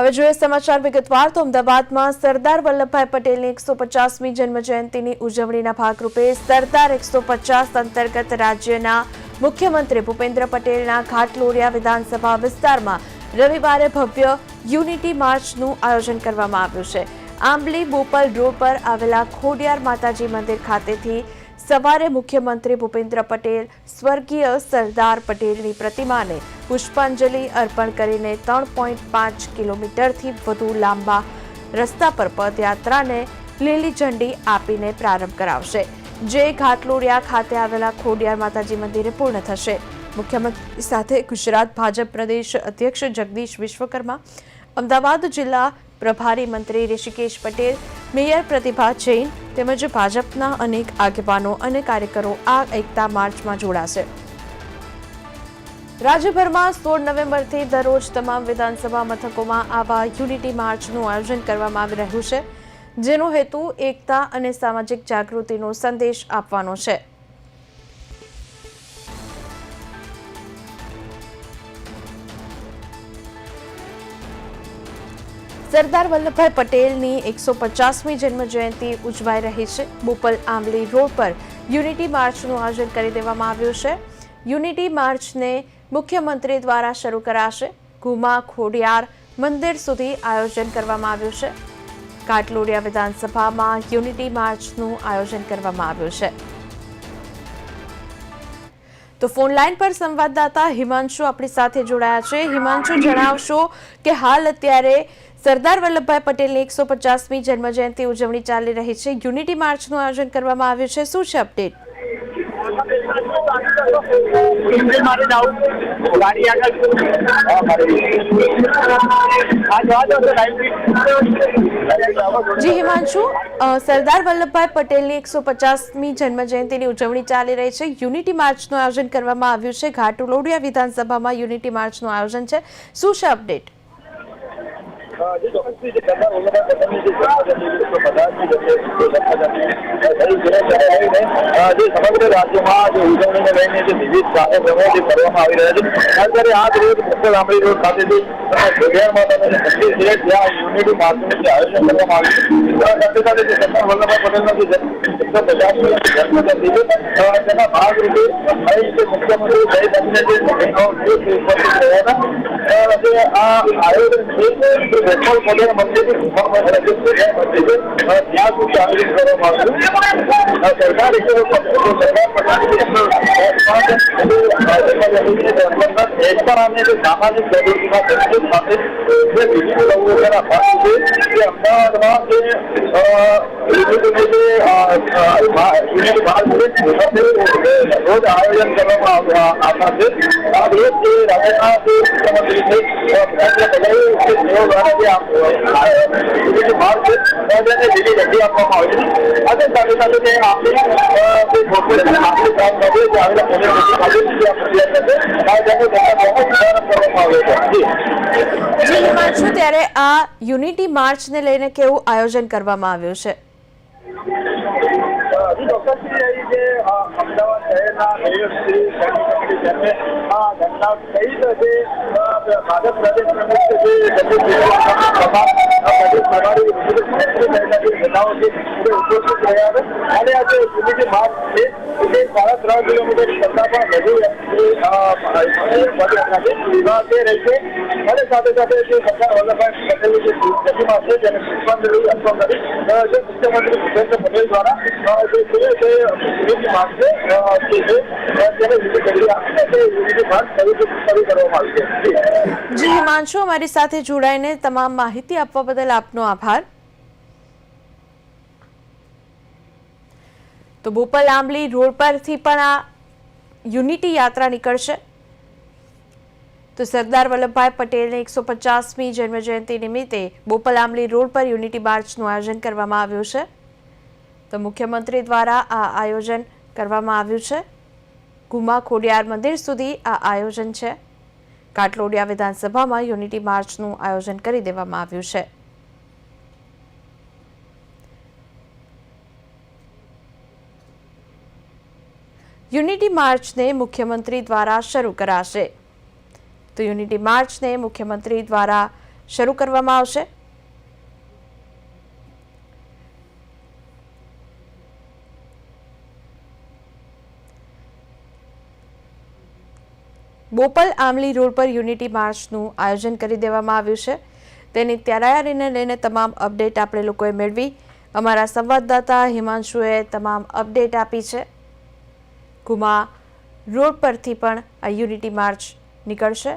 હવે જોઈએ સમાચાર વિગતવાર તો અમદાવાદમાં સરદાર વલ્લભભાઈ પટેલની એકસો પચાસમી જન્મજયંતિની ઉજવણીના ભાગરૂપે સરદાર એકસો પચાસ અંતર્ગત રાજ્યના મુખ્યમંત્રી ભૂપેન્દ્ર પટેલના ઘાટલોડિયા વિધાનસભા વિસ્તારમાં રવિવારે ભવ્ય યુનિટી માર્ચનું આયોજન કરવામાં આવ્યું છે. આંબલી બોપલ રોડ પર આવેલા ખોડિયાર માતાજી મંદિર ખાતેથી સવારે મુખ્યમંત્રી ભૂપેન્દ્ર પટેલ, સ્વર્ગીય સરદાર પટેલની પ્રતિમાને પુષ્પાંજલિ અર્પણ કરીને ત્રણ પોઈન્ટ પાંચ કિલોમીટરથી વધુ લાંબા રસ્તા પર પદયાત્રાને લીલી ઝંડી આપીને પ્રારંભ કરાવશે, જે ઘાટલોડિયા ખાતે આવેલા ખોડિયાર માતાજી મંદિરે પૂર્ણ થશે. મુખ્યમંત્રી સાથે ગુજરાત ભાજપ પ્રદેશ અધ્યક્ષ જગદીશ વિશ્વકર્મા, અમદાવાદ જિલ્લા પ્રભારી મંત્રી ઋષિકેશ પટેલ, મેયર પ્રતિભા જૈન તેમજ ભાજપના અનેક આગેવાનો અને કાર્યકરો આ એકતા માર્ચમાં જોડાશે. રાજ્યભરમાં સોળ નવેમ્બરથી દરરોજ તમામ વિધાનસભા મથકોમાં આવા યુનિટી માર્ચનું આયોજન કરવામાં આવી રહ્યું છે, જેનો હેતુ એકતા અને સામાજિક જાગૃતિનો સંદેશ આપવાનો છે. સરદાર વલ્લભભાઈ પટેલની એકસો પચાસમી જન્મજયંતિ ઉજવાઈ રહી છે. બોપલ આંબલી રોડ પર યુનિટી માર્ચનું આયોજન કરી દેવામાં આવ્યું છે. યુનિટી માર્ચને મુખ્યમંત્રી દ્વારા શરૂ કરાશે. ઘુમા ખોડિયાર મંદિર સુધી આયોજન કરવામાં આવ્યું છે. કાટલોડિયા વિધાનસભામાં યુનિટી માર્ચનું આયોજન કરવામાં આવ્યું છે. તો ફોન લાઈન પર સંવાદદાતા હિમાંશુ આપણી સાથે જોડાયા છે. હિમાંશુ, જણાવશો કે હાલ અત્યારે સરદાર વલ્લભભાઈ પટેલની એકસો પચાસમી જન્મજયંતિ ઉજવણી ચાલી રહી છે. યુનિટી માર્ચનું આયોજન કરવામાં આવ્યું છે. શું છે અપડેટ? ઇન્જિન મારી જાઉં ગાડી આગળ હા જવા દો તો જી હિમાંશુ સરદાર વલ્લભભાઈ પટેલની એકસો પચાસમી જન્મજયંતિની ઉજવણી ચાલી રહી છે. યુનિટી માર્ચનું આયોજન કરવામાં આવ્યું છે. ઘાટુલોડિયા વિધાનસભામાં યુનિટી માર્ચનું આયોજન છે. શું છે અપડેટ જે ચોક્કસથી જે સરદાર વલ્લભભાઈ પટેલની જે જન્મજયંતિ પદાર્થની જે સમગ્ર રાજ્યમાં જે ઉજવણીને લઈને જે વિવિધ કાર્યક્રમો જે કરવામાં આવી રહ્યા છે કરી આજ રોજ મુખ્ય લાંબડી રોડ ખાતેથી ખોડિયાર માતાનું જે મંદિર છે ત્યાં યુનિટી માર્ચનું જે આયોજન કરવામાં આવ્યું છે. જે સરદાર વલ્લભભાઈ પટેલનો જે એકસો પચાસમી જન્મજયંતિ છે અ, તેના ભાગરૂપે અહીં જે મુખ્યમંત્રી જય બનીને જે મહેમાનો છે તે ઉપસ્થિત રહ્યા હતા અ, જે આ આયોજન છે તે ગોપાલ પટેલ મંદિરની ગુફામાં રજૂ થયા મંદિર છે અ, ત્યાં સુધી આયોજન કરવામાં આવ્યું અ, સરકાર એકસો સરદાર પટેલની એકતા અને જે સામાજિક જાગૃતિના સંકેત સાથે જે વિવિધ પ્રવૃત્તિઓના ભાગ છે જે અમદાવાદમાં જે અ, યુનિટીની જે રોજ આયોજન કરવામાં ત્યારે આ યુનિટી માર્ચને લઈને કેવું આયોજન કરવામાં આવ્યું છે? હજી ચોક્કસથી અહીં છે અમદાવાદ શહેરના મેયર છે શહેરી કમિટી જેમને આ ઘટના સહિત જે ભાજપ પ્રદેશ પ્રમુખ છે નેતાઓ છે તે ઉપસ્થિત રહ્યા હતા અને આ જે માર્ગ છે તે સાડા ત્રણ કિલોમીટર કરતાં પણ વધુ પદયાત્રા છે વિવાહ તે રહેશે અને સાથે સાથે જે સરદાર વલ્લભભાઈ પટેલની જે પ્રતિમા છે તેને પુષ્પાંજલિ અર્પણ કરી જે મુખ્યમંત્રી ભૂપેન્દ્ર પટેલ દ્વારા જે છે તે યુનિટી માર્ગ છે જે તેને વિધિ કરી આપીને તે યુનિટી માર્ગ શરૂ કરવામાં આવશે. જી, હિમાંશુ અમારી સાથે જોડાઈને તમામ માહિતી આપવા બદલ આપનો આભાર તો બોપલ આંબલી રોડ પરથી પણ આ યુનિટી યાત્રા નીકળશે. તો સરદાર વલ્લભભાઈ પટેલની એકસો પચાસમી જન્મજયંતિ નિમિત્તે બોપલ આંબલી રોડ પર યુનિટી માર્ચનું આયોજન કરવામાં આવ્યું છે. તો મુખ્યમંત્રી દ્વારા આ આયોજન કરવામાં આવ્યું છે. ગુમા ખોડિયાર મંદિર સુધી આ આયોજન છે. કાટલોડિયા વિધાનસભામાં યુનિટી માર્ચનું આયોજન કરી દેવામાં આવ્યું છે. યુનિટી માર્ચને મુખ્યમંત્રી દ્વારા શરૂ કરાશે. તો યુનિટી માર્ચને મુખ્યમંત્રી દ્વારા શરૂ કરવામાં આવશે. બોપલ આમલી રોડ પર યુનિટી માર્ચનું આયોજન કરી દેવામાં આવ્યું છે. તેની તૈયારીને લઈને તમામ અપડેટ આપણે લોકોએ મેળવી. અમારા સંવાદદાતા હિમાંશુએ તમામ અપડેટ આપી છે. કુમા રોડ પરથી પણ આ યુનિટી માર્ચ નીકળશે.